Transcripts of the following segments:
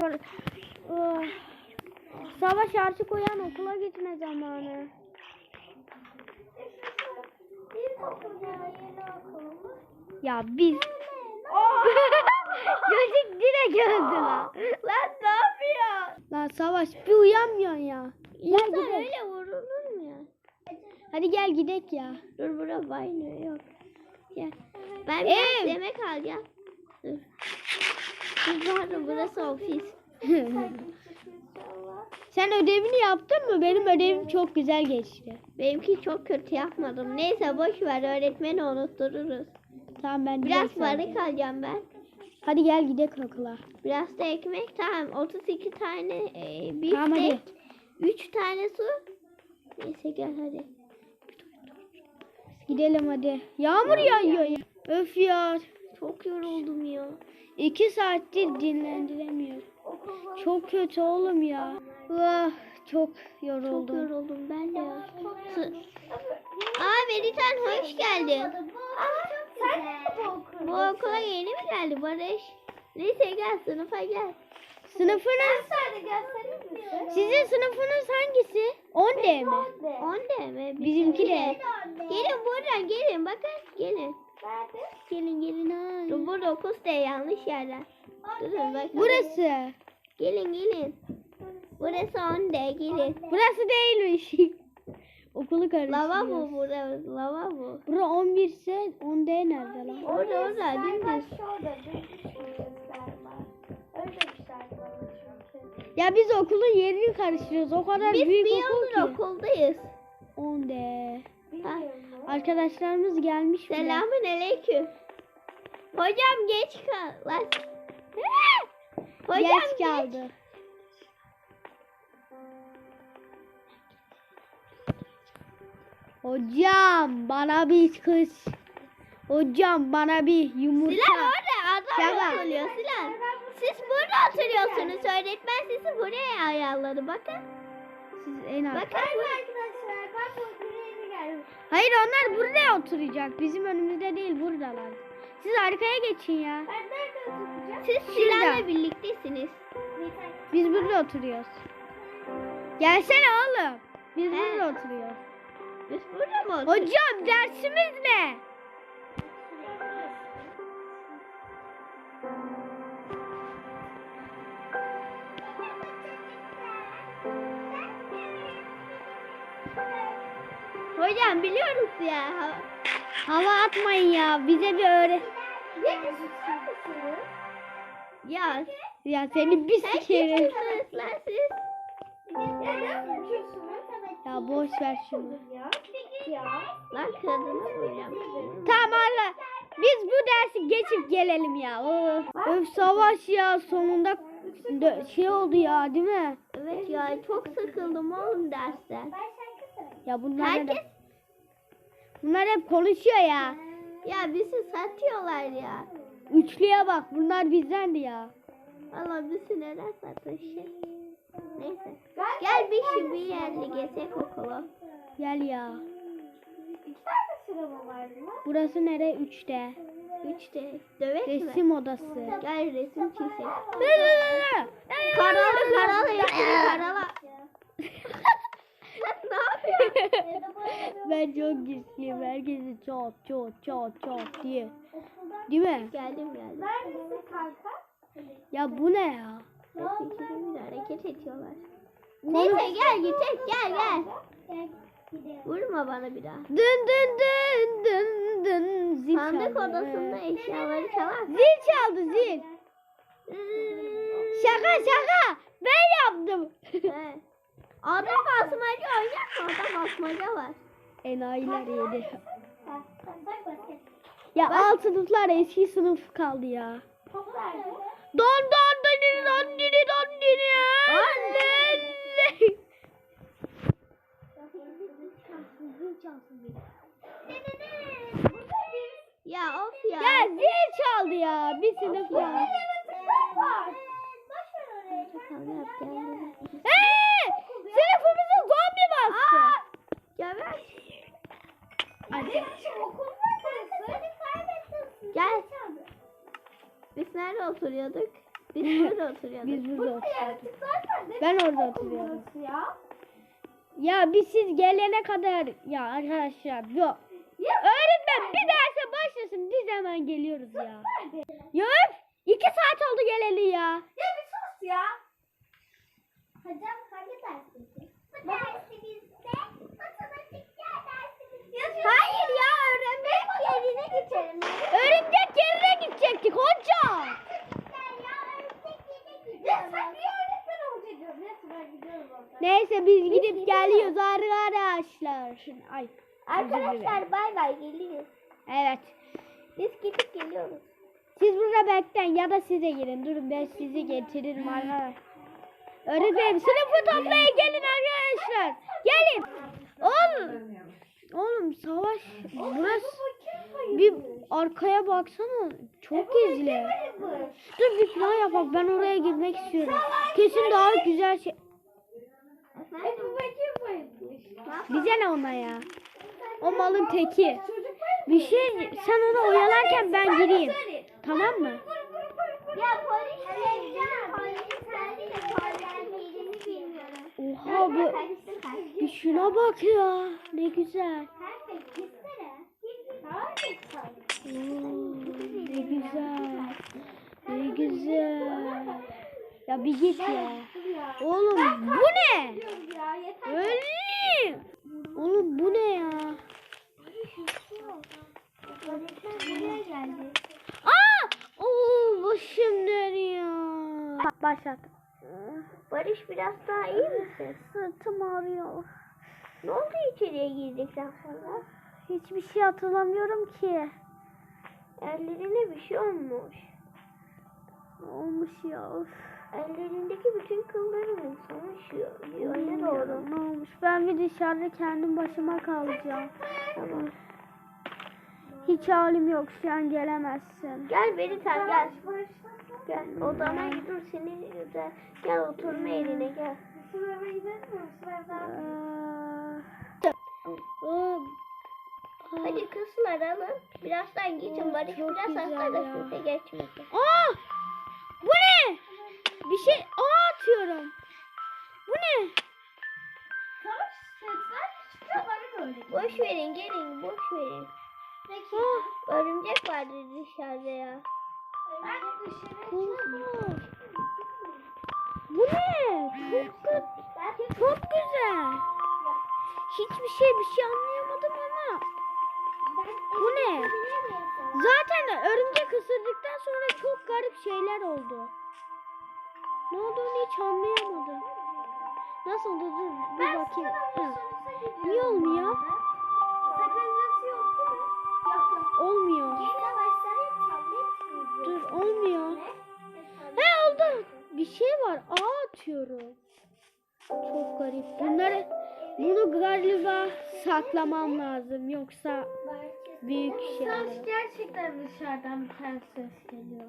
Sonra... Oh. Savaş artık uyan okula gitme zamanı. Ya biz... Çocuk direkt öldü lan. Lan ne yapıyor? Lan Savaş bir uyanmıyorsun ya. Gel İnsan gidelim. öyle vurulur mu ya? Hadi gel gidek ya. Dur bura banyo yok. Gel. Ben Ev. biraz yemek alacağım. Dur. Pardon burası ofis. Sen ödevini yaptın mı? Benim ödevim çok güzel geçti. Benimki çok kötü yapmadım. Neyse boş ver öğretmeni unuttururuz. Tamam ben Biraz direkt alacağım. varık alacağım ben. Hadi gel gidek okula. Biraz da ekmek tamam. 32 tane e, Tamam, hadi. biftek. 3 tane su. Neyse gel hadi. Gidelim hadi. Yağmur yağıyor ya. Öf ya. Çok yoruldum ya. İki saattir dinlendiremiyor. Çok kötü oğlum ya. Vah çok Çok yoruldum. yoruldum ben de. Su- Aa Veritan hoş geldin. Bu okula yeni mi geldi Barış? Neyse gel sınıfa gel. Sınıfınız, sizin sınıfınız hangisi? 10D mi? 10 de mi? Bizimki de. Gelin buradan gelin bakın gelin. Gelin gelin ha. Dur bu 9 de yanlış yerden. Durun bakın. Burası. Gelin gelin. Burası 10 de gelin. Burası değilmiş. Okulu Lavabo karıştırıyor. burası lavabo. Bura 11 ise 10D nerede lan? Orada orada dümdüz. Ya biz okulun yerini karıştırıyoruz. O kadar Biz büyük bir okul yıldır ki. okuldayız. 10D. Ha. Arkadaşlarımız gelmiş bile. Selamün aleyküm. Hocam geç kal. Hocam Geç kaldı. Hocam bana bir kız. Hocam bana bir yumurta. Silah orada adam oturuyor Silah. Siz burada oturuyorsunuz. Öğretmen sizi buraya ayarladı. Bakın. Siz en. Bakın. Hayır onlar buraya oturacak. Bizim önümüzde değil buradalar. Siz arkaya geçin ya. Ben nerede oturacağım? Siz silahla birliktesiniz. Biz burada oturuyoruz. Gelsene oğlum. Biz He. burada oturuyoruz. Biz burada mı oturuyoruz? Hocam dersimiz ne? Hocam biliyoruz ya. Ha- Hava atmayın ya. Bize bir öğret. Ya Ya seni bir sikerim. Ya? Ya boş ver şunu. Ya. Ya. Lan kadını vuracağım. Tamam hala. Biz bu dersi geçip gelelim ya. Öf, öf savaş ya sonunda şey oldu ya değil mi? Evet ya çok sıkıldım oğlum dersten. Ya bunlar Herkes bunlar hep konuşuyor ya. ya bizi satıyorlar ya. Üçlüye bak bunlar bizdendi ya. Allah bizi neden satışır? Neyse. Gel bir bir yerli gezek okulu. Gel ya. İki tane sırama vardı. Burası nere? Üçte. Üçte. Dövek mi? Resim odası. Gel resim çizek. Karalı hepsini karala. Ben çok güçlüyüm. Herkesi çat çat çat çat diye. Değil mi? Geldim geldim. Neredesin kanka? Ya bu ne ya? Bir hareket ediyorlar. Neyse gel gidelim gel gel. Vurma bana bir daha. Dın dın dın dın dın. Zil Sandık çaldı. odasında eşyaları çalar. Zil çaldı zil. Şaka şaka. Ben yaptım. He. Adam basmacı oynar mı? Adam basmaca var. Enayiler yedi. Ya alt sınıflar eski sınıf kaldı ya. Don don dini don dini don dini. Anne. Ya of ya. Ya zil çaldı ya. Bir sınıf ya. Kavga yap geldi. Bastı. Geber. Hadi. Gel. Biz nerede oturuyorduk? Biz burada oturuyorduk. Biz burada ne Ben orada burası ya? Ya biz siz gelene kadar ya arkadaşlar yok. Ya Öğretmen bir derse başlasın biz hemen geliyoruz ya. Öf! iki saat oldu geleli ya. Ya bir sus ya. Hocam hangi dersi? Bu dersimizde matematikler dersimizde. Hayır ya öğrenmek yerine geçelim. Örümcek yerine gidecektik hocam. Matematikler ya öğrenmek yerine gidiyoruz. Ya sen niye öğretmen olacaksın? Neyse ben gidiyorum oradan. Neyse biz gidip geliyoruz arkadaşlar. Şimdi, ay. Arkadaşlar bay bay geliyoruz. Evet. Biz gidip geliyoruz. Siz burada bekleyin ya da size girin. Durun ben sizi getiririm arkadaşlar. Öğretmenim sınıfı toplayın gelin arkadaşlar. Gelin. Oğlum. Oğlum savaş burası bir arkaya baksana çok gizli. Dur bir plan yapak ben oraya girmek istiyorum. Kesin daha güzel şey. Bize ne ona ya? O malın teki. Bir şey sen onu oyalarken ben gireyim. Tamam mı? Oha bu bir şuna bak ya. Ne güzel. Oo, ne güzel. Ne güzel. Ya bir git ya. Oğlum bu ne? Ya Öyle. Oğlum bu ne ya? Aa! Oo, başım dönüyor. Bak başlat. Barış biraz daha iyi misin? Sırtım ağrıyor. Ne oldu içeriye girdikten sonra? Hiçbir şey hatırlamıyorum ki. Ellerine bir şey olmuş. Olmuş ya. Of. Ellerindeki bütün kılları olmuş. Öyle doğru. Ne olmuş? Ben bir dışarıda kendim başıma kalacağım. Tamam. Hiç halim yok şu an gelemezsin. Gel Beritan gel. Gel odana dur seni de gel oturma yerine gel. Sınava gidelim mi? Hadi kızlar alın. Birazdan geçin. Barış biraz güzel hasta da ya. size geçmesin. Aa! Şey aa atıyorum. Bu ne? Savaş sesler çıkıyor bana böyle. Boş verin gelin boş verin. Peki. Aa, Örümcek vardı dışarıda ya. Ben dışarı Oha. Bu ne? Çok, gü- çok güzel. Hiçbir şey bir şey anlayamadım ama. Bu ne? Zaten örümcek ısırdıktan sonra çok garip şeyler oldu. Ne olduğunu hiç anlayamadım. Nasıl dur dur bir bakayım. Ha. Niye olmuyor? Sakıncası yok değil mi? Yok yok. Olmuyor. Yeni tablet? Dur olmuyor. Ne? He oldu. Bir şey var. Ağ atıyorum. Çok garip. Bunları bunu galiba saklamam lazım. Yoksa büyük şey gerçekten dışarıdan bir tane ses geliyor.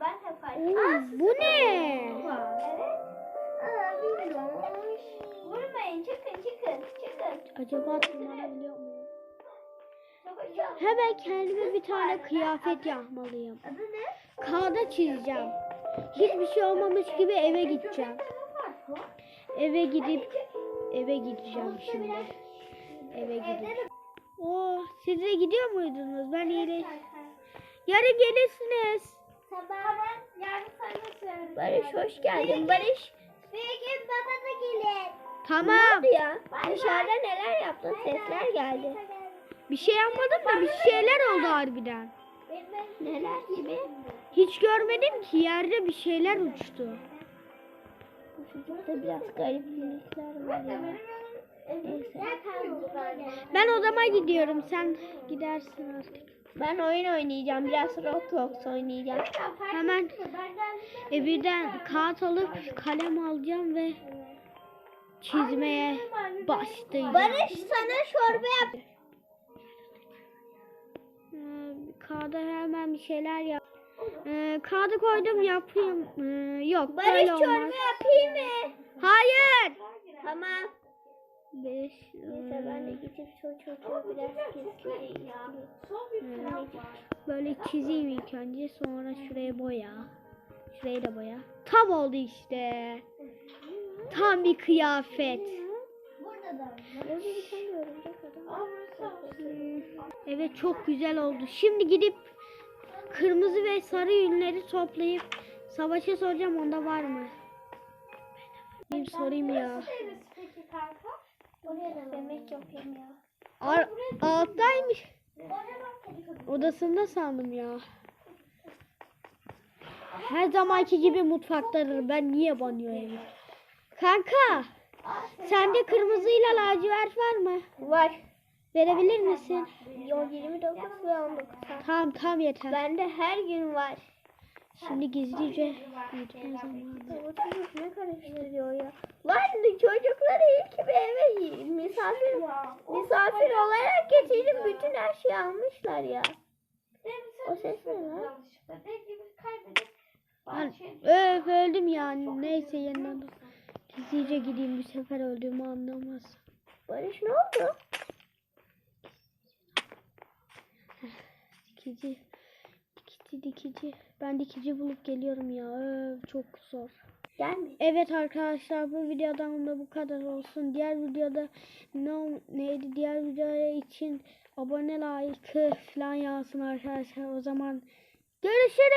Ben de fark Oo, bu ne? Evet. Aa, bilmiyormuş. Vurmayın, çıkın, çıkın, çıkın. Acaba tırmanabiliyor muyum? Hemen kendime bir tane kıyafet yapmalıyım. Adı ne? Kağıda çizeceğim. Hiçbir şey olmamış gibi eve gideceğim. Eve gidip eve gideceğim şimdi. Eve gidip. Oo, siz de gidiyor muydunuz? Ben iyileş. Yarın gelirsiniz. Tamam. Yarın sana söylerim. Barış hoş geldin. Barış Bir gün bana da gelin. Tamam. ne oldu ya? Dışarıda neler yaptın? Sesler geldi. Bir şey yapmadım da bir şeyler oldu harbiden. Neler gibi? Hiç görmedim ki yerde bir şeyler uçtu. Çocukta biraz gariplikler var ya. Ben odama gidiyorum. Sen gidersin artık. Ben oyun oynayacağım. Biraz Roblox oynayacağım. Hemen evden kağıt alıp kalem alacağım ve çizmeye başlayacağım. Barış sana çorba yap. Ee, kağıda hemen bir şeyler yap. Ee, kağıdı koydum yapayım. Ee, yok Barış böyle çorba yapayım mı? Hayır. Tamam. Beş, Neyse ben de ee, gidip şu çocuğu biraz kestireyim. böyle çizeyim ilk önce sonra şuraya boya. Şurayı da boya. Tam oldu işte. Tam bir kıyafet. Evet çok güzel oldu. Şimdi gidip kırmızı ve sarı yünleri toplayıp savaşa soracağım onda var mı? Bir sorayım ya. Oraya da yemek yapayım ya. Ar- alttaymış. Odasında sandım ya. Her zamanki gibi mutfaktadır. Ben niye banıyorum? Kanka, sende kırmızıyla lacivert var mı? Var. Verebilir misin? Yo 29 ve 19. Tamam, tam yeter. Bende her gün var. Şimdi gizlice gitme zamanı. Ne karıştırıyor ya? Lan çocukları ilk bir eve misafir misafir olarak getirdim. Bütün her şeyi almışlar ya. O ses ne lan? Bahçeye öf öldüm yani. Neyse yeniden dur. Gizlice gideyim bu sefer öldüğümü anlamaz. Barış ne oldu? Dikici. Dikici dikici. Ben dikici bulup geliyorum ya. Öf, çok zor. Gelme. Evet arkadaşlar bu videodan da bu kadar olsun. Diğer videoda ne neydi? Diğer videoya için abone like falan yazsın arkadaşlar. O zaman görüşürüz.